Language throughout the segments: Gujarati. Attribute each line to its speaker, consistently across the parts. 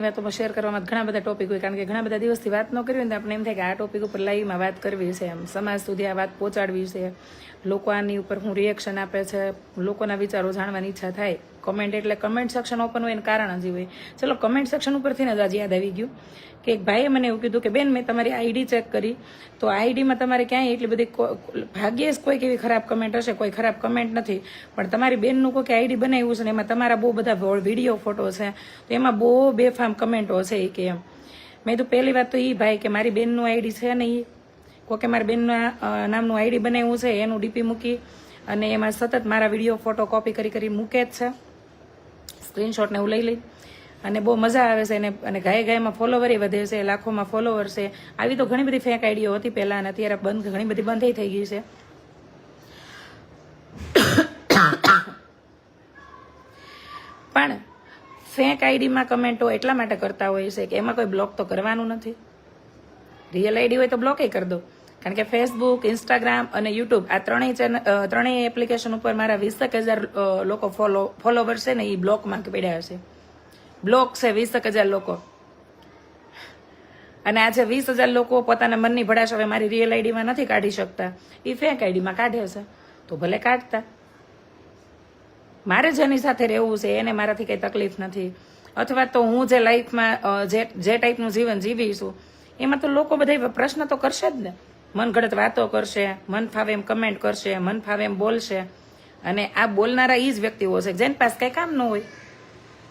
Speaker 1: વાતોમાં શેર કરવામાં ઘણા બધા ટોપિક હોય, કારણ કે ઘણા બધા દિવસથી વાત ન કરી હોય આપણે એમ થાય કે આ ટોપિક ઉપર લાઈવમાં વાત કરવી છે એમ. સમાજ સુધી આ વાત પહોંચાડવી છે લોકો આની ઉપર હું રિએક્શન આપે છે. લોકોના વિચારો જાણવાની ઈચ્છા થાય. કમેન્ટ એટલે કમેન્ટ સેક્શન ઓપન હોય એનું કારણ હજી હોય. ચલો કમેન્ટ સેક્શન ઉપરથી ને આજે યાદ આવી ગયું કે એક ભાઈએ મને એવું કીધું કે, બેન, મેં તમારી આઈડી ચેક કરી. તો આઈડીમાં તમારે ક્યાંય એટલી બધી કો- ભાગ્યે જ કોઈક એવી ખરાબ કમેન્ટ હશે, કોઈ ખરાબ કમેન્ટ નથી. પણ તમારી બેનનું કોઈ આઈડી બનાવ્યું છે ને એમાં તમારા બહુ બધા વીડિયો ફોટો છે. તો એમાં બહુ બેફામ કમેન્ટો છે એ કે એમ મેં તો પહેલી વાત તો એ ભાઈ કે મારી બેનનું આઈડી છે ને એ કોકે મારી બેનના નામનું આઈડી બનાવ્યું છે, એનું ડીપી મૂકી અને એમાં સતત મારા વીડિયો ફોટો કોપી કરી કરી મૂકે જ છે. સ્ક્રીનશોટ ને એવું લઈ લઈ. અને બહુ મજા આવે છે અને અને ગાય ગાયમાં ફોલોવર વધે છે, લાખોમાં ફોલોવર છે. આવી તો ઘણી બધી ફેક આઈડીઓ હતી પહેલા, અને અત્યારે બંધ, ઘણી બધી બંધ થઈ ગઈ છે. પણ ફેક આઈડીમાં કમેન્ટો એટલા માટે કરતા હોય છે કે એમાં કોઈ બ્લોક તો કરવાનું નથી. રિયલ આઈડી હોય તો બ્લોકે કરી દો. કારણ કે ફેસબુક ઇન્સ્ટાગ્રામ અને યુટ્યુબ આ ત્રણેય ચેનલ ત્રણેય એપ્લિકેશન ઉપર મારા વીસેક હજાર લોકો ફોલો ફોલોવર છે ને એ બ્લોકમાં પડ્યા છે બ્લોક છે વીસેક હજાર લોકો. અને આજે વીસ હજાર લોકો પોતાના મનની ભડાશ હવે મારી રિયલ આઈડીમાં નથી કાઢી શકતા. એ ફેક આઈડીમાં કાઢે છે. તો ભલે કાઢતા. મારે જેની સાથે રહેવું છે એને મારાથી કંઈ તકલીફ નથી. અથવા તો હું જે લાઈફમાં જે જે ટાઈપનું જીવન જીવી છું, એમાં તો લોકો બધા પ્રશ્ન તો કરશે જ ને. મન ગળત વાતો કરશે, મન ફાવે એમ કમેન્ટ કરશે, મન ફાવે એમ બોલશે. અને આ બોલનારા એ જ વ્યક્તિઓ છે. જેની પાસે કંઈ કામ ન હોય,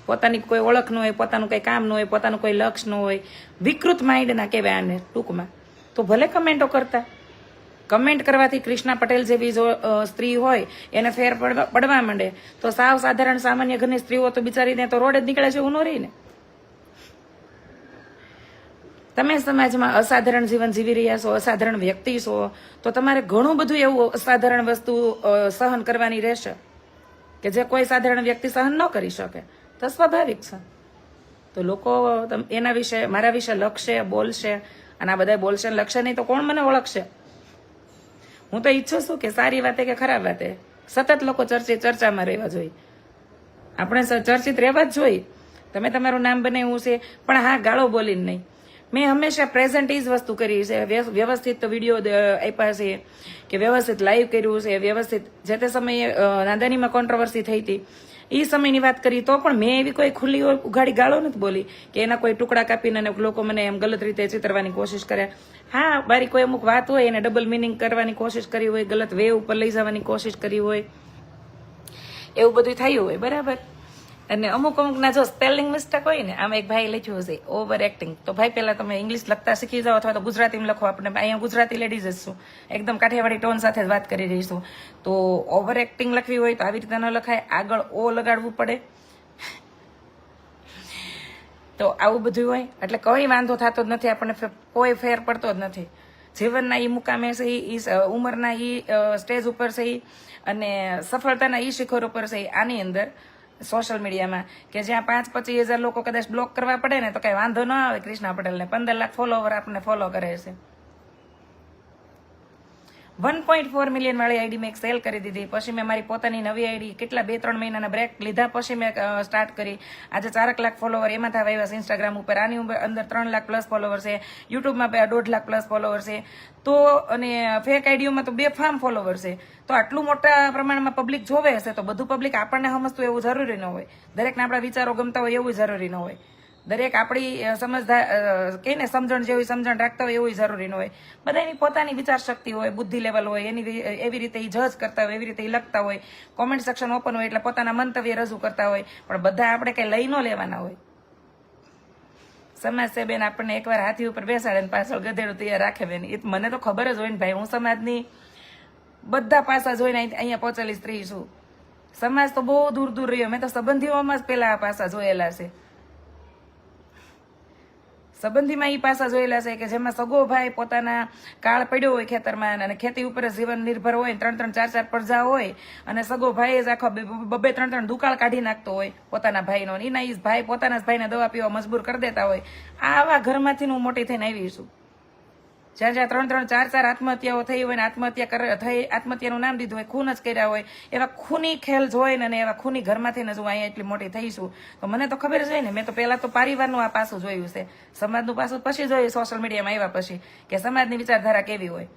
Speaker 1: પોતાની કોઈ ઓળખ ન હોય, પોતાનું કંઈ કામ ન હોય, પોતાનું કોઈ લક્ષ ન હોય, વિકૃત માઇન્ડના કહેવાય આને ટૂંકમાં. તો ભલે કમેન્ટો કરતા. કમેન્ટ કરવાથી કૃષ્ણા પટેલ જેવી જો સ્ત્રી હોય, એને ફેર પડવા માંડે. તો સાવ સાધારણ સામાન્ય ઘરની સ્ત્રીઓ તો બિચારીને તો રોડ જ નીકળે છે એવું રહીને. તમે સમાજમાં અસાધારણ જીવન જીવી રહ્યા છો, અસાધારણ વ્યક્તિ છો, તો તમારે ઘણું બધું એવું અસાધારણ વસ્તુ સહન કરવાની રહેશે કે જે કોઈ સાધારણ વ્યક્તિ સહન ન કરી શકે. તો સ્વાભાવિક છે. તો લોકો એના વિશે, મારા વિશે લખશે, બોલશે, અને આ બધા બોલશે લખશે નહીં તો કોણ મને ઓળખશે? હું તો ઈચ્છું છું કે સારી વાતે કે ખરાબ વાતે. સતત લોકો ચર્ચિત ચર્ચામાં રહેવા જોઈએ. આપણે ચર્ચિત રહેવા જ જોઈએ. તમે તમારું નામ બનાવ્યું છે, પણ હા, ગાળો બોલીને નહીં. મેં હંમેશા પ્રેઝન્ટ એ જ વસ્તુ કરી છે. વ્ય- વ્યવસ્થિત વીડિયો આપ્યા છે કે વ્યવસ્થિત લાઈવ કર્યું છે, વ્યવસ્થિત જે તે સમયે નાદાનીમાં કોન્ટ્રોવર્સી થઈ હતી. એ સમયની વાત કરી તો પણ મેં એવી કોઈ ખુલ્લી ઉઘાડી ગાળો નથી બોલી કે એના કોઈ ટુકડા કાપીને લોકો મને એમ ગલત રીતે ચિતરવાની કોશિશ કરે. હા મારી કોઈ અમુક વાત હોય એને ડબલ મિનિંગ કરવાની કોશિશ કરી હોય, ગલત વે ઉપર લઈ જવાની કોશિશ કરી હોય, એવું બધું થયું હોય, બરાબર? અને અમુક અમુકના જો સ્પેલિંગ મિસ્ટેક હોય ને, આમ એક ભાઈ લખ્યું હશે ઓવર એક્ટિંગ તો ભાઈ પહેલાં તમે ઇંગ્લિશ લખતા શીખી જાઓ અથવા તો ગુજરાતીમાં લખો. આપણે અહીંયા ગુજરાતી લેડીઝ જ છું. એકદમ કાઠિયાવાડી ટોન સાથે વાત કરી રહીશું તો ઓવર એક્ટિંગ લખવી હોય તો આવી રીતે ન લખાય. આગળ ઓ લગાડવું પડે. તો આવું બધું હોય. એટલે કોઈ વાંધો થતો જ નથી. આપણને કોઈ ફેર પડતો જ નથી. જીવનના એ મુકામે છે એ ઉંમરના એ સ્ટેજ ઉપર છે અને સફળતાના એ શિખર ઉપર છે આની અંદર સોશિયલ મીડિયામાં કે જ્યાં પાંચ પચીસ હજાર લોકો કદાચ બ્લોક કરવા પડે ને તો કઈ વાંધો ન આવે કૃષ્ણા પટેલને. પંદર લાખ ફોલોવર આપણને ફોલો કરે છે. વન પોઈન્ટ ફોર મિલિયન વાળી આઈડી મેં સેલ કરી દીધી. પછી મેં મારી પોતાની નવી આઈડી કેટલા બે, ત્રણ મહિનાના બ્રેક લીધા, પછી મેં સ્ટાર્ટ કરી. આજે ચારક લાખ ફોલોવર એમાં થવા આવ્યા છે ઇન્સ્ટાગ્રામ ઉપર. આની અંદર ત્રણ લાખ પ્લસ ફોલોવર છે. યુટ્યુબમાં દોઢ લાખ પ્લસ ફોલોવર છે. તો, અને ફેક આઈડીઓમાં તો બે ફાર્મ ફોલોવર છે. તો આટલું મોટા પ્રમાણમાં પબ્લિક જોવે હશે તો બધું પબ્લિક આપણને સમજતું એવું જરૂરી ન હોય. દરેકને આપણા વિચારો ગમતા હોય એવું જરૂરી ન હોય. દરેક આપણી સમજદાર કહીને સમજણ જેવી સમજણ રાખતા હોય એવું જરૂરી ન હોય. બધાની પોતાની વિચાર શક્તિ હોય, બુદ્ધિ લેવલ હોય, એની એવી રીતે એ જજ કરતા હોય, એવી રીતે ઈ લખતા હોય. કોમેન્ટ સેક્શન ઓપન હોય એટલે પોતાના મંતવ્ય રજૂ કરતા હોય. પણ બધા આપણે કંઈ લઈ ન લેવાના હોય. સમાજ સેબેન આપણને એકવાર હાથી ઉપર બેસાડે ને પાછળ ગધેડું તૈયાર રાખે બેન. એ મને તો ખબર જ હોય ને ભાઈ, હું સમાજની બધા પાસા જોઈને અહીં- અહીંયા પહોંચેલી સ્ત્રી છું. સમાજ તો બહુ દૂર દૂર રહ્યો. મેં તો સંબંધીઓમાં જ પહેલાં આ પાસા જોયેલા છે. સંબંધીમાં એ પાસા જોયેલા છે કે જેમાં સગો ભાઈ પોતાના કાળ પડ્યો હોય ખેતરમાં અને ખેતી ઉપર જીવન નિર્ભર હોય ત્રણ ત્રણ ચાર ચાર પડજા હોય અને સગો ભાઈ જ આખો બબે ત્રણ ત્રણ દુકાળ કાઢી નાખતો હોય પોતાના ભાઈનો. એના જ ભાઈ પોતાના જ ભાઈને દવા પીવા મજબૂર કરી દેતા હોય. આવા ઘરમાંથી હું મોટી થઈને આવી છું. જ્યાં જ્યાં ત્રણ ત્રણ ચાર ચાર આત્મહત્યાઓ થઈ હોય ને આત્મહત્યા કરે થઈ, આત્મહત્યાનું નામ દીધું હોય, ખૂન જ કર્યા હોય, એવા ખૂની ખેલ જોઈને અને એવા ખૂની ઘરમાંથી ને જો અહીંયા એટલી મોટી થઈશું, તો મને તો ખબર જ ને, મેં તો પહેલાં તો પરિવારનું આ પાસું જોયું છે. સમાજનું પાસું પછી જોયું સોશિયલ મીડિયામાં આવ્યા પછી, કે સમાજની વિચારધારા કેવી હોય,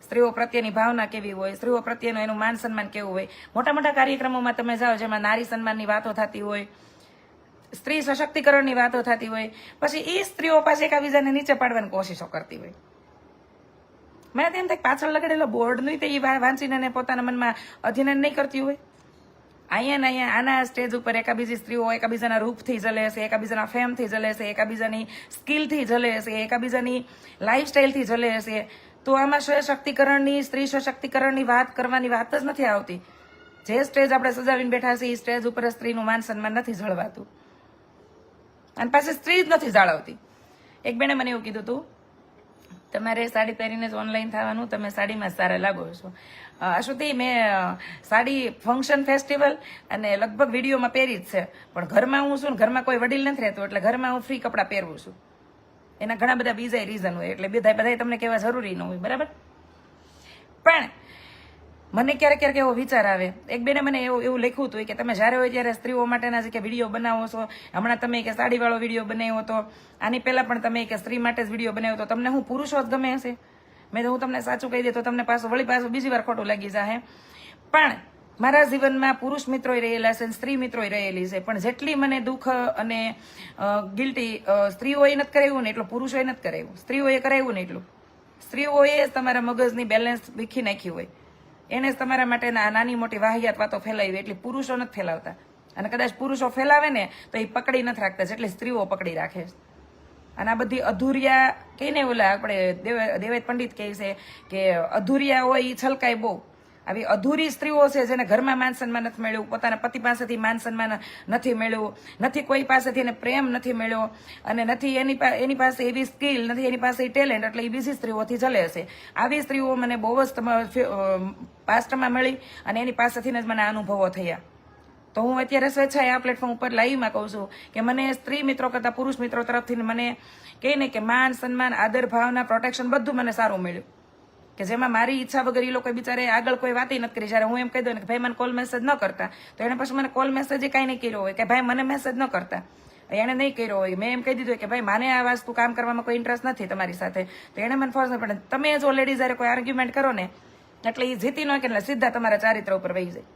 Speaker 1: સ્ત્રીઓ પ્રત્યેની ભાવના કેવી હોય, સ્ત્રીઓ પ્રત્યેનું એનું માન સન્માન કેવું હોય. મોટા મોટા કાર્યક્રમોમાં તમે જાઓ જેમાં નારી સન્માનની વાતો થતી હોય, સ્ત્રી સશક્તિકરણની વાતો થતી હોય, પછી એ સ્ત્રીઓ પાસે એકબીજાને નીચે પાડવાની કોશિશો કરતી હોય. મને તેમ થાય પાછળ લગાડેલો બોર્ડનું તે એ વાંચીને એને પોતાના મનમાં અધ્યયન નહીં કરતી હોય. અહીંયા ને અહીંયા આના સ્ટેજ ઉપર એકાબીજી સ્ત્રીઓ એકાબીજાના રૂપથી જલે છે, એકાબીજાના ફેમથી જલે છે, એકાબીજાની સ્કિલથી જલે છે, એકાબીજાની લાઈફસ્ટાઈલથી જલે છે. તો આમાં સશક્તિકરણની, સ્ત્રી સશક્તિકરણની વાત કરવાની વાત જ નથી આવતી. જે સ્ટેજ આપણે સજાવીને બેઠા છીએ, એ સ્ટેજ ઉપર સ્ત્રીનું માન સન્માન નથી જળવાતું. અને પાછી સ્ત્રી જ નથી જાળવતી. એક બેને મને એવું કીધું હતું તમારે સાડી પહેરીને જ ઓનલાઈન થવાનું, તમે સાડીમાં સારા લાગો છો. અશુદ્ધિ મેં સાડી ફંક્શન ફેસ્ટિવલ અને લગભગ વિડીયોમાં પહેરી જ છે. પણ ઘરમાં હું છું ઘરમાં કોઈ વડીલ નથી રહેતું, એટલે ઘરમાં હું ફ્રી કપડાં પહેરવું છું. એના ઘણા બધા બીજા રીઝન હોય, એટલે બધા બધા તમને કહેવા જરૂરી ન હોય, બરાબર? પણ મને ક્યારેક ક્યારેક એવો વિચાર આવે. એક બેને મને એવું એવું લખ્યું હતું કે તમે જ્યારે હોય ત્યારે સ્ત્રીઓ માટેના જે કે વીડિયો બનાવો છો, હમણાં તમે કે સાડીવાળો વીડિયો બનાવ્યો હતો, આની પહેલાં પણ તમે કે સ્ત્રી માટે જ વીડિયો બનાવ્યો હતો. તમને હું પુરુષો જ ગમે હશે? મેં તો હું તમને સાચું કહી દે તો તમને પાછું, વળી પાછું બીજી વાર ખોટું લાગી જાય પણ મારા જીવનમાં પુરુષ મિત્રોય રહેલા છે સ્ત્રી મિત્રોય રહેલી છે. પણ જેટલી મને દુઃખ અને ગિલ્ટી સ્ત્રીઓએ નથી કરાવ્યું ને એટલું પુરુષોએ નથી કરાવ્યું. સ્ત્રીઓએ કરાવ્યું ને એટલું. સ્ત્રીઓએ તમારા મગજની બેલેન્સ વીખી નાખી હોય. એને જ તમારા માટે નાની મોટી વાહિયાત વાતો ફેલાવી એટલી પુરુષો નથી ફેલાવતા. અને કદાચ પુરુષો ફેલાવે ને, તો એ પકડી નથી રાખતા, જેટલી સ્ત્રીઓ પકડી રાખે છે. અને આ બધી અધૂરિયા કહીને ઓલા આપણે દેવ દેવેદ પંડિત કહે છે કે અધૂરિયા હોય એ છલકાય બહુ. આવી અધૂરી સ્ત્રીઓ છે જેને ઘરમાં માન સન્માન નથી મળ્યું, પોતાના પતિ પાસેથી માન સન્માન નથી મળ્યું, નથી કોઈ પાસેથી એને પ્રેમ નથી મળ્યો અને નથી એની એની પાસે એવી સ્કિલ, નથી એની પાસે ટેલેન્ટ, એટલે એ બીજી સ્ત્રીઓથી જલે છે. આવી સ્ત્રીઓ મને બહુ જ પાસ્ટમાં મળી અને એની પાસેથી જ મને અનુભવો થયા. તો હું અત્યારે સ્વેચ્છાએ આ પ્લેટફોર્મ ઉપર લાઈવમાં કહું છું કે મને સ્ત્રી મિત્રો કરતાં પુરુષ મિત્રો તરફથી મને કહે ને કે માન સન્માન, આદર, ભાવના પ્રોટેક્શન બધું મને સારું મળ્યું. કે જેમાં મારી ઈચ્છા વગર એ લોકો બિચારે આગળ કોઈ વાત નથી કરી. જ્યારે હું એમ કહી દઉં કે ભાઈ, મને કોલ મેસેજ ન કરતા, તો એને પછી મને કોલ મેસેજ કાંઈ નહીં કર્યો હોય કે ભાઈ, મને મેસેજ ન કરતા. એણે નહીં કર્યો હોય. મેં એમ કહી દીધું કે ભાઈ મને આ વસ્તુ કામ કરવામાં કોઈ ઇન્ટરેસ્ટ નથી તમારી સાથે. તો એણે મને ફોર્સ પણ તમે જ ઓલરેડી જ્યારે કોઈ આર્ગ્યુમેન્ટ કરો ને, એટલે એ જીતી ન કે એટલે સીધા તમારા ચારિત્ર ઉપર વહી જાય.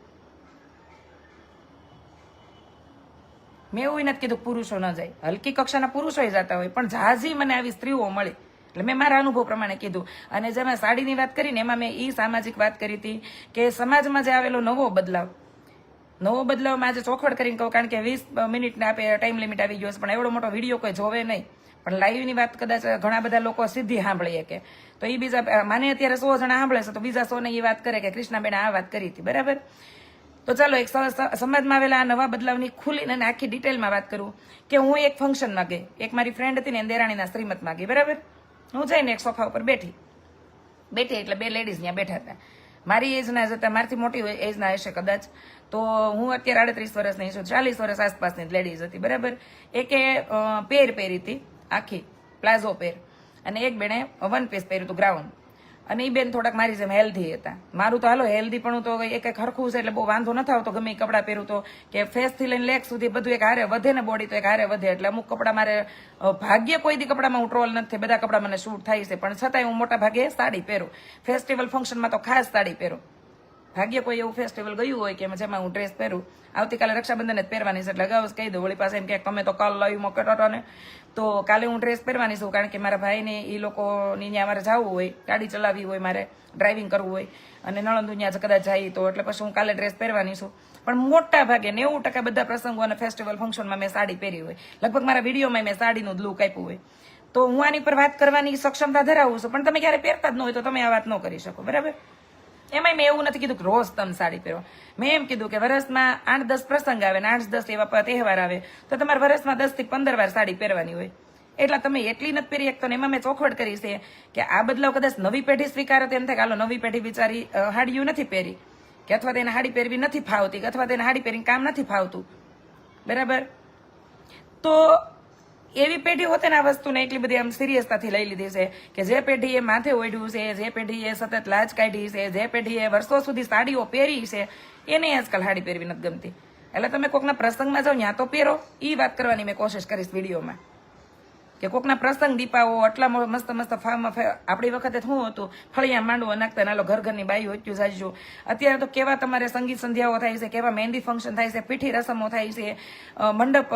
Speaker 1: મેં એવું નથી કીધું પુરુષો ન જાય. હલકી કક્ષાના પુરુષો જતા હોય, પણ ઝાઝી મને આવી સ્ત્રીઓ મળી. એટલે મેં મારા અનુભવ પ્રમાણે કીધું. અને જેમાં સાડીની વાત કરીને એમાં મેં એ સામાજિક વાત કરી હતી કે સમાજમાં જે આવેલો નવો બદલાવ, નવો બદલાવમાં આજે ચોખવટ કરીને કહું કારણ કે વીસ મિનિટને આપે ટાઈમ લિમિટ આવી ગયો છે. પણ એવડો મોટો વીડિયો કોઈ જોવે નહીં. પણ લાઈવની વાત કદાચ ઘણા બધા લોકો સીધી સાંભળીએ કે. તો એ બીજા, માને અત્યારે સો જણા સાંભળે છે, તો બીજા સો ને એ વાત કરે કે કૃષ્ણાબેન આ વાત કરી હતી. બરાબર? તો ચાલો એક સમાજમાં આવેલા આ નવા બદલાવની ખુલીને અને આખી ડિટેલમાં વાત કરું કે હું એક ફંક્શનમાં ગઈ. એક મારી ફ્રેન્ડ હતી ને દેરાણીના શ્રીમતમાં ગઈ. બરાબર? હું જઈને એક સોફા ઉપર બેઠી. બેઠી એટલે બે લેડીઝ ત્યાં બેઠા હતા. મારી એજના જતા મારથી મોટી એજના હશે કદાચ. તો હું અત્યારે આડત્રીસ વર્ષની છું, ચાલીસ વર્ષ આસપાસની લેડીઝ હતી, બરાબર? એકે પેર પહેરી હતી, આખી, પ્લાઝો પેર. અને એક બેણે વન પીસ પહેર્યું હતું ગ્રાઉન્ડ અને એ બેન થોડાક મારી જેમ હેલ્ધી હતા. મારું તો હાલો હેલ્ધી પણ તો એક એક છે એટલે બહુ વાંધો ન આવતો ગમે કપડાં પહેરું તો. કે ફેસથી લઈને લેગ સુધી બધું એક હારે વધે ને બોડી તો એક હારે વધે. એટલે અમુક કપડાં મારે ભાગ્ય કોઈ દી કપડામાં હું ટ્રોલ નથી બધા કપડાં મને શૂટ થાય છે. પણ છતાંય હું મોટા ભાગે સાડી પહેરું. ફેસ્ટિવલ ફંક્શનમાં તો ખાસ સાડી પહેરું. ભાગ્ય કોઈ એવું ફેસ્ટિવલ ગયું હોય કે જેમાં હું ડ્રેસ પહેરું, આવતીકાલે રક્ષાબંધન જ પહેરવાની છે. એટલે અગાઉ કહી દઉં. વળી પાસે એમ કે તમે તો કાલ લાવ્યું કટાટા ને તો કાલે હું ડ્રેસ પહેરવાની છું, કારણ કે મારા ભાઈને એ લોકોની ત્યાં મારે જવું હોય, ગાડી ચલાવવી હોય, મારે ડ્રાઇવિંગ કરવું હોય. અને નળંદુ ત્યાં કદાચ જાય તો, એટલે પછી હું કાલે ડ્રેસ પહેરવાની છું. પણ મોટા ભાગે નેવું ટકા બધા પ્રસંગો અને ફેસ્ટિવલ ફંક્શનમાં મેં સાડી પહેરી હોય. લગભગ મારા વિડીયોમાં મેં સાડીનું જ લુક આપ્યું હોય. તો હું આની પર વાત કરવાની સક્ષમતા ધરાવું છું. પણ તમે ક્યારે પહેરતા જ ન હોય તો તમે આ વાત ન કરી શકો. બરાબર? એમાંય મેં એવું નથી કીધું કે રોજ તમે સાડી પહેરો. મેં એમ કીધું કે વર્ષમાં આઠ દસ પ્રસંગ આવે ને આઠ દસ એવા તહેવાર આવે, તો તમારે વર્ષમાં દસથી પંદર વાર સાડી પહેરવાની હોય. એટલે તમે એટલી નથી પહેરી એક તો એમાં મેં ચોખવટ કરી છે કે આ બદલાવ કદાચ નવી પેઢી સ્વીકારે તો એમ થાય કે હાલો, નવી પેઢી બિચારી હાડીયું નથી પહેરી. કે અથવા તેને હાડી પહેરવી નથી ફાવતી, કે અથવા તેને હાડી પહેરીને કામ નથી ફાવતું. બરાબર? તો એવી પેઢી હોતે આ વસ્તુને એટલી બધી આમ સિરિયસતાથી લઈ લીધી છે કે જે પેઢીએ માથે ઓઢ્યું છે, જે પેઢીએ સતત લાજ કાઢી છે, જે પેઢીએ વર્ષો સુધી સાડીઓ પહેરી છે, એને આજકાલ સાડી પહેરવી નથી ગમતી. એટલે તમે કોકના પ્રસંગમાં જાઓ ત્યાં તો પહેરો. એ વાત કરવાની મેં કોશિશ કરીશ વિડીયોમાં. કે કોકના પ્રસંગ દીપાઓ આટલા મસ્ત મસ્ત ફાર્મ આપણી વખતે શું હતું? ફળિયા માંડવો નાખતા નાલો ઘર ઘરની બાઈ હોચ્યું જાજુ અત્યારે તો કેવા તમારે સંગીત સંધ્યાઓ થાય છે, કેવા મહેંદી ફંક્શન થાય છે, પીઠી રસમો થાય છે મંડપ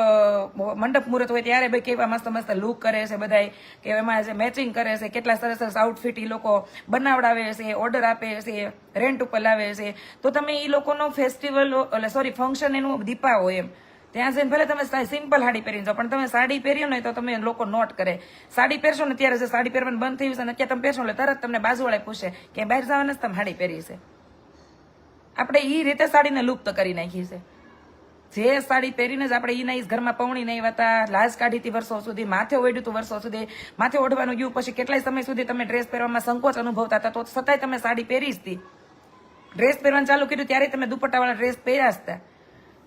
Speaker 1: મંડપ મુહૂર્ત હોય ત્યારે ભાઈ કેવા મસ્ત મસ્ત લુક કરે છે બધાય. કે એમાં મેચિંગ કરે છે, કેટલા સરસ સરસ આઉટફિટ એ લોકો બનાવડાવે છે ઓર્ડર આપે છે રેન્ટ ઉપર લાવે છે. તો તમે એ લોકોનો ફેસ્ટિવલ એટલે સોરી ફંક્શન એનું દીપાવો એમ. ત્યાં જઈને ભલે તમે સિમ્પલ સાડી પહેરીને જાઓ, પણ તમે સાડી પહેર્યો ને તો તમે લોકો નોટ કરે. સાડી પહેરશો ને ત્યારે જે સાડી પહેરવાનું બંધ થયું છે અત્યારે તમે પહેરશો એટલે તરત તમને બાજુવાળા પૂછે કે બહાર જવાના તમે સાડી પહેરી છે. આપણે એ રીતે સાડીને લુપ્ત કરી નાખી છે. જે સાડી પહેરીને જ આપણે નહીં ઘરમાં પવણી નહીં હતા, લાજ કાઢી હતી વર્ષો સુધી, માથે ઓઢ્યું હતું વર્ષો સુધી, માથે ઓઢવાનું ગયું, પછી કેટલાય સમય સુધી તમે ડ્રેસ પહેરવામાં સંકોચ અનુભવતા હતા, તો છતાંય તમે સાડી પહેરી જ હતી. ડ્રેસ પહેરવાનું ચાલુ કર્યું, ત્યારે તમે દુપટ્ટાવાળા ડ્રેસ પહેર્યા હતા.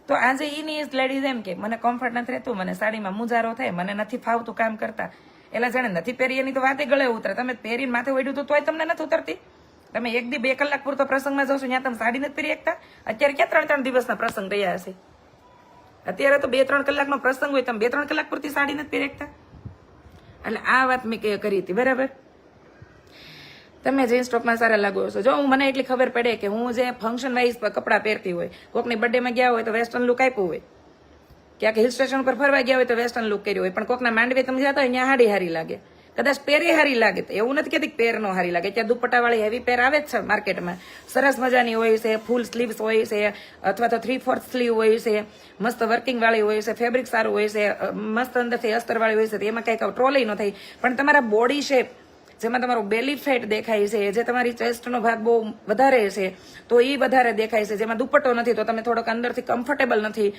Speaker 1: તો આજે એની ઇઝ લેડીઝ એમ કે, મને કમ્ફર્ટ નથી રહેતું, મને સાડીમાં મુજારો થાય, મને નથી ફાવતું કામ કરતા. એટલે જાણે નથી પહેરી, એની તો વાતે ગળે ઉતરે. તમે પહેરીને માથે ઓઢ્યું હતું તોય તમને નથી ઉતરતી. તમે એક દી બે કલાક પૂરતો પ્રસંગમાં જશો ત્યાં તમે સાડી નથી પહેરી શકતા. અત્યારે ક્યાં ત્રણ ત્રણ દિવસના પ્રસંગ રહ્યા હશે અત્યારે તો બે ત્રણ કલાકનો પ્રસંગ હોય, તમે બે ત્રણ કલાક પૂરતી સાડી નથી પહેરી શકતા. એટલે આ વાત મેં કરી હતી, બરાબર? તમે જીન્સ ટોપમાં સારા લાગો છો. જો હું મને એટલી ખબર પડે કે હું જે ફંક્શન વાઇઝ કપડાં પહેરતી હોય, કોકની બર્થડેમાં ગયા હોય તો વેસ્ટર્ન લુક આપ્યું હોય, ક્યાંક હિલ સ્ટેશન પર ફરવા ગયા હોય તો વેસ્ટર્ન લુક કર્યું હોય, પણ કોકના માંડવે તમે જતા હોય ત્યાં હાડી હારી લાગે. કદાચ પહેરે હારી લાગે તો એવું નથી કહેતી પેર નો હારી લાગે. ત્યાં દુપટ્ટાવાળી હેવી પેર આવે જ છે માર્કેટમાં. સરસ મજાની હોય છે ફૂલ સ્લીવ્સ હોય છે, અથવા તો થ્રી ફોર્થ સ્લીવ હોય છે, મસ્ત વર્કિંગવાળી હોય છે ફેબ્રિક સારું હોય છે મસ્ત અંદરથી અસ્તરવાળી હોય છે, તો એમાં કંઈક ટ્રોલી ન થાય. પણ તમારા બોડી શેપ જેમાં તમારું બેલી ફેટ દેખાય છે, જે તમારી ચેસ્ટનો ભાગ બહુ વધારે છે, તો એ વધારે દેખાય છે. જેમાં દુપટ્ટો નથી, તો તમે થોડોક અંદરથી કમ્ફર્ટેબલ નથી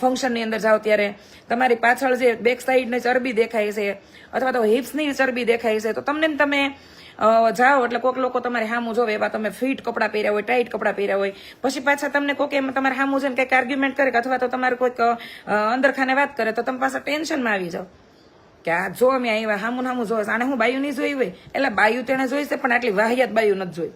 Speaker 1: ફંક્શનની અંદર જાઓ ત્યારે. તમારી પાછળ જે બેક સાઈડની ચરબી દેખાય છે, અથવા તો હિપ્સની ચરબી દેખાય છે, તો તમને તમે જાઓ એટલે કોઈક લોકો તમારે હામું જોવે, એવા તમે ફિટ કપડાં પહેર્યા હોય ટાઈટ કપડાં પહેર્યા હોય. પછી પાછા તમને કોઈક એમ તમારે હામું જઈને કંઈક આર્ગ્યુમેન્ટ કરે અથવા તો તમારે કોઈક અંદર ખાને વાત કરે, તો તમે પાછા ટેન્શનમાં આવી જાઓ. કે આ જો મેં આવ્યા હામું હામું જોવે આને હું બાયું નહીં જોઈ હોય? એટલે બાયું તેણે જોઈ છે, પણ આટલી વાહિયાત બાયું નથી જોઈ.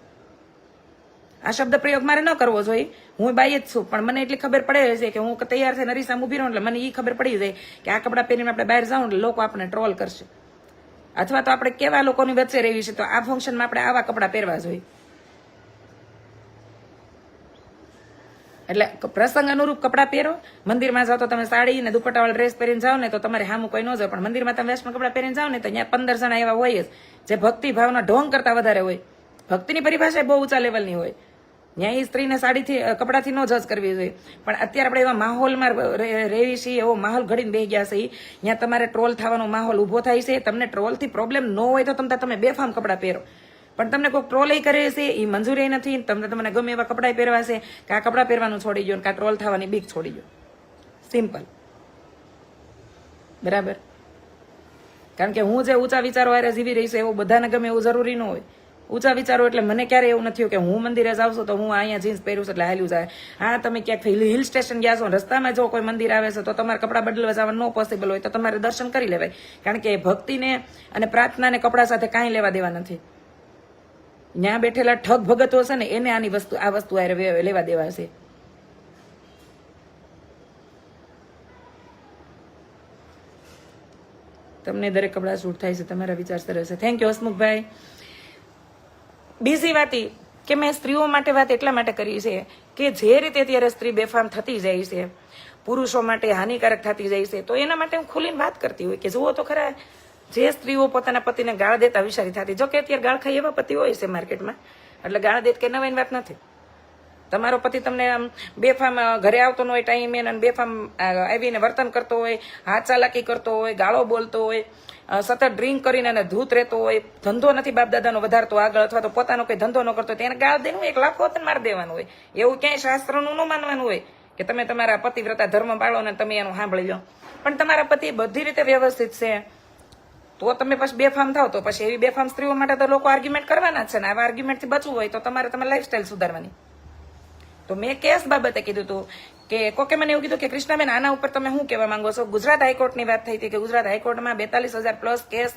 Speaker 1: આ શબ્દ પ્રયોગ મારે ન કરવો જોઈએ. હું બાઈ જ છું, પણ મને એટલી ખબર પડે છે કે હું તૈયાર થઈને રીસામાં ઊભી રહું, એટલે મને એ ખબર પડી જાય કે આ કપડાં પહેરીને આપણે બહાર જાઉં, એટલે લોકો આપણને ટ્રોલ કરશે. અથવા તો આપણે કેવા લોકોની વચ્ચે રહેવી છે, તો આ ફંક્શનમાં આપણે આવા કપડાં પહેરવા જોઈએ. એટલે પ્રસંગ અનુરૂપ કપડાં પહેરો. મંદિરમાં જાઓ તો તમે સાડી ને દુપટ્ટાવાળા ડ્રેસ પહેરીને જાઓ ને તો તમારે હામું કોઈ ન જાય. પણ મંદિરમાં તમે વેસ્ટર્ન કપડાં પહેરીને જાઓ ને તો અહીંયા પંદર જણા એવા હોય જ, જે ભક્તિ ભાવના ઢોંગ કરતા વધારે હોય. ભક્તિની પરિભાષા બહુ ઊંચા લેવલની હોય. ત્યાં એ સ્ત્રીને સાડીથી કપડાથી ન જજ કરવી જોઈએ. પણ અત્યારે આપણે એવા માહોલમાં રહેવી છીએ, એવો માહોલ ઘડીને બેસી ગયા છે ત્યાં તમારે ટ્રોલ થવાનો માહોલ ઊભો થાય છે. તમને ટ્રોલથી પ્રોબ્લેમ ન હોય તો તમે તમે બેફામ કપડાં પહેરો. પણ તમને કોઈ ટ્રોલ એ કરે છે એ મંજૂરી નથી, તમને તમને ગમે એવા કપડાં પહેરવા છે, કે આ કપડાં પહેરવાનું છોડી દો કે ટ્રોલ થવાની બીક છોડી દો સિમ્પલ બરાબર? કારણ કે હું જે ઊંચા વિચારો હારે જીવી રહી છું, એવું બધાને ગમે એવું જરૂરી ન હોય. ઊંચા વિચારો એટલે મને ક્યારે એવું નથી કે હું મંદિરે જાઉં છું તો હું અહીંયા જીન્સ પહેરું છું એટલે હાલ્યું જાય. હા, તમે ક્યાંક હિલ સ્ટેશન ગયા છો રસ્તામાં જો કોઈ મંદિર આવે છે તો તમારે કપડાં બદલવા જવાનું ન પોસિબલ હોય તો તમારે દર્શન કરી લેવાય. કારણ કે ભક્તિને અને પ્રાર્થનાને કપડા સાથે કાંઈ લેવા દેવા નથી. ત્યાં બેઠેલા ઠગ ભગતો હશે ને એને આની વસ્તુ આ વસ્તુ હારે લેવા દેવા છે તમને દરેક કપડા સૂટ થાય છે, તમારા વિચાર સરસ થેન્ક યુ હસમુખભાઈ. બીજી વાત, કે મેં સ્ત્રીઓ માટે વાત એટલા માટે કરી છે કે જે રીતે અત્યારે સ્ત્રી બેફામ થતી જાય છે, પુરુષો માટે હાનિકારક થતી જાય છે, તો એના માટે હું ખુલીને વાત કરતી હોય કે જુઓ તો ખરા જે સ્ત્રીઓ પોતાના પતિને ગાળ દેતા વિચારી થતી. જો કે અત્યારે ગાળ ખાઈ એવા પતિ હોય છે માર્કેટમાં. એટલે ગાળ દેત કે નવાઈની વાત નથી. તમારો પતિ તમને આમ બેફામ ઘરે આવતો ન હોય ટાઈમે અને બેફામ આવીને વર્તન કરતો હોય, હાથ ચાલાકી કરતો હોય, ગાળો બોલતો હોય સતત ડ્રિંક કરીને અને ધૂત રહેતો હોય, ધંધો નથી બાપદાદાનો વધારતો આગળ અથવા તો પોતાનો કોઈ ધંધો ન કરતો હોય, તો એને ગાળ દેવું એક લાખો મારી દેવાનું હોય. એવું ક્યાંય શાસ્ત્રનું ન માનવાનું હોય કે તમે તમારા પતિવ્રતા ધર્મ પાળો અને તમે એનું સાંભળી લો. પણ તમારા પતિ બધી રીતે વ્યવસ્થિત છે. તો તમે પછી બેફામ થાવ તો પછી એવી બેફામ સ્ત્રીઓ માટે તો લોકો આર્ગ્યુમેન્ટ કરવાના છે ને. આવા આર્ગ્યુમેન્ટથી બચવું હોય તો તમારે તમારી લાઈફસ્ટાઈલ સુધારવાની. તો મેં કેસ બાબતે કીધું હતું કે કોકે મને એવું કીધું કે કૃષ્ણાબેન, આના ઉપર તમે શું કહેવા માંગો છો? ગુજરાત હાઈકોર્ટની વાત થઈ હતી કે ગુજરાત હાઈકોર્ટમાં બેતાલીસ હજાર પ્લસ કેસ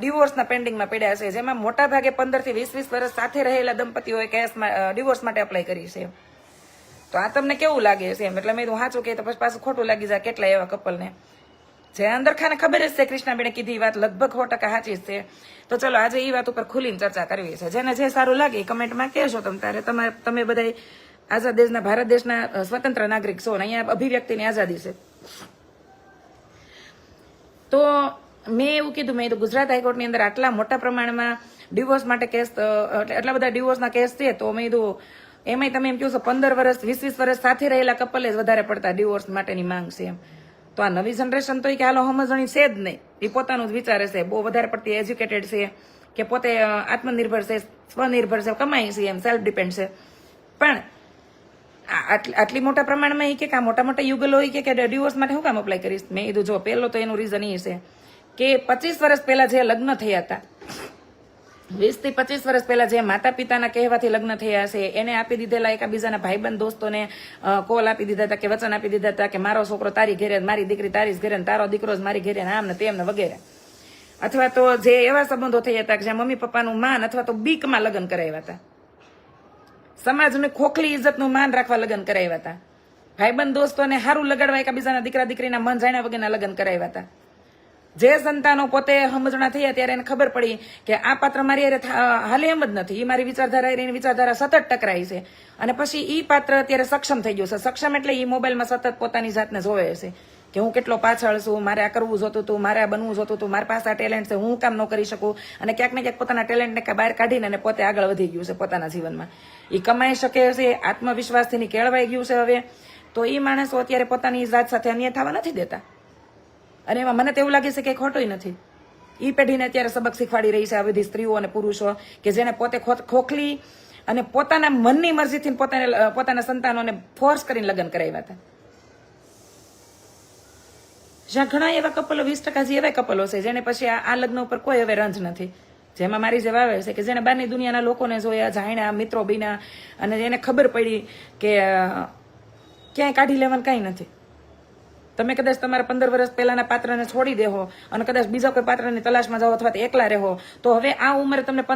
Speaker 1: ડિવોર્સના પેન્ડિંગમાં પડ્યા છે. જેમાં મોટા ભાગે પંદરથી વીસ વીસ વર્ષ સાથે રહેલા દંપતીઓએ કેસમાં ડિવોર્સ માટે અપ્લાય કરી છે. તો આ તમને કેવું લાગે છે એમ? એટલે મેં સાચું કે તો પછી પાછું ખોટું લાગી જાય કેટલા એવા કપલને અંદર ખાને ખબર જ છે કૃષ્ણાબેને કીધી વાત લગભગ સો ટકા સાચી છે. તો ચલો, આજે એ વાત ઉપર ખુલીને ચર્ચા કરવી છે. જેને જે સારું લાગે કમેન્ટમાં કહેશો તમે તારે. તમે બધા આઝાદ દેશના ભારત દેશના સ્વતંત્ર નાગરિક છો અને અહીંયા અભિવ્યક્તિની આઝાદી છે. તો મેં એવું કીધું, મેં કીધું ગુજરાત હાઈકોર્ટની અંદર આટલા મોટા પ્રમાણમાં ડિવોર્સ માટે કેસ એટલા બધા ડિવોર્સના કેસ છે, તો મેં કીધું, એમાંય તમે એમ કહો છો પંદર વર્ષ, વીસ વીસ વર્ષ સાથે રહેલા કપલે જ વધારે પડતા ડિવોર્સ માટેની માંગ છે એમ. તો આ નવી જનરેશન તો એ કે હાલો સમજણી છે જ નહીં. એ પોતાનું જ વિચારે છે. બહુ વધારે પડતી એજ્યુકેટેડ છે કે પોતે આત્મનિર્ભર છે, સ્વનિર્ભર છે કમાય છે, એમ સેલ્ફ ડિપેન્ડ છે. પણ આટલી મોટા પ્રમાણમાં એ કે આ મોટા મોટા યુગલો કે કે ડિવોર્સ માટે હું કામ અપ્લાય કરીશ? મેં કીધું, જો, પહેલો તો એનું રીઝન એ છે કે પચીસ વર્ષ પહેલા જે લગ્ન થયા હતા વીસથી પચીસ વર્ષ પહેલા જે માતા પિતાના કહેવાથી લગ્ન થયા છે એને આપી દીધેલા એકાબીજાના ભાઈબંધ દોસ્તોને કોલ આપી દીધા હતા કે વચન આપી દીધા હતા કે મારો છોકરો તારી ઘેરે મારી દીકરી તારી જ ઘેરે તારો દીકરો જ મારી ઘેરે આમ ને તેમ વગેરે. અથવા તો જે એવા સંબંધો થઈ હતા કે જ્યાં મમ્મી પપ્પાનું માન અથવા તો બીકમાં લગ્ન કરાવ્યા હતા. સમાજને ખોખલી ઇજ્જતનું માન રાખવા લગ્ન કરાવ્યા હતા. ભાઈબંધ દોસ્તોને સારું લગાડવા એકાબીજાના દીકરા દીકરીના મન જાણ્યા વગરના લગ્ન કરાવ્યા હતા. જે સંતાનો પોતે સમજણા થયા ત્યારે એને ખબર પડી કે આ પાત્ર મારી અરે હાલે એમ જ નથી. એ મારી વિચારધારા એની વિચારધારા સતત ટકરાઈ છે. અને પછી એ પાત્ર અત્યારે સક્ષમ થઈ ગયું છે. સક્ષમ એટલે એ મોબાઈલમાં સતત પોતાની જાતને જોવે છે કે હું કેટલો પાછળ છું, મારે આ કરવું જોતું હતું મારે આ બનવું જોતું હતું મારી પાસે આ ટેલેન્ટ છે, હું કામ ન કરી શકું. અને ક્યાંક ને ક્યાંક પોતાના ટેલેન્ટને બહાર કાઢીને પોતે આગળ વધી ગયું છે પોતાના જીવનમાં. એ કમાઈ શકે છે, આત્મવિશ્વાસથી કેળવાઈ ગયું છે હવે. તો એ માણસો અત્યારે પોતાની જાત સાથે અન્ય થવા નથી દેતા. અને એમાં મને તો એવું લાગે છે કે ખોટું નથી. એ પેઢીને અત્યારે સબક શીખવાડી રહી છે આ બધી સ્ત્રીઓ અને પુરુષો કે જેને પોતે ખોખલી અને પોતાના મનની મરજીથી પોતાને પોતાના સંતાનોને ફોર્સ કરીને લગ્ન કરાવ્યા હતા. જ્યાં ઘણા એવા કપલો વીસ ટકા જે એવા કપલો છે, જેને પછી આ લગ્ન ઉપર કોઈ હવે રંજ નથી. જેમાં મારી જેવા આવે છે કે જેને બહારની દુનિયાના લોકોને જોયા, જાણ્યા, મિત્રો બીના અને એને ખબર પડી કે ક્યાંય કાઢી લેવાનું કાંઈ નથી. તમે કદાચ તમારા પંદર વર્ષ પહેલાના પાત્રને છોડી દેહો અને કદાચ બીજા કોઈ પાત્રની તલાશમાં જાઓ અથવા એકલા રહો તો હવે આ ઉંમરે તમને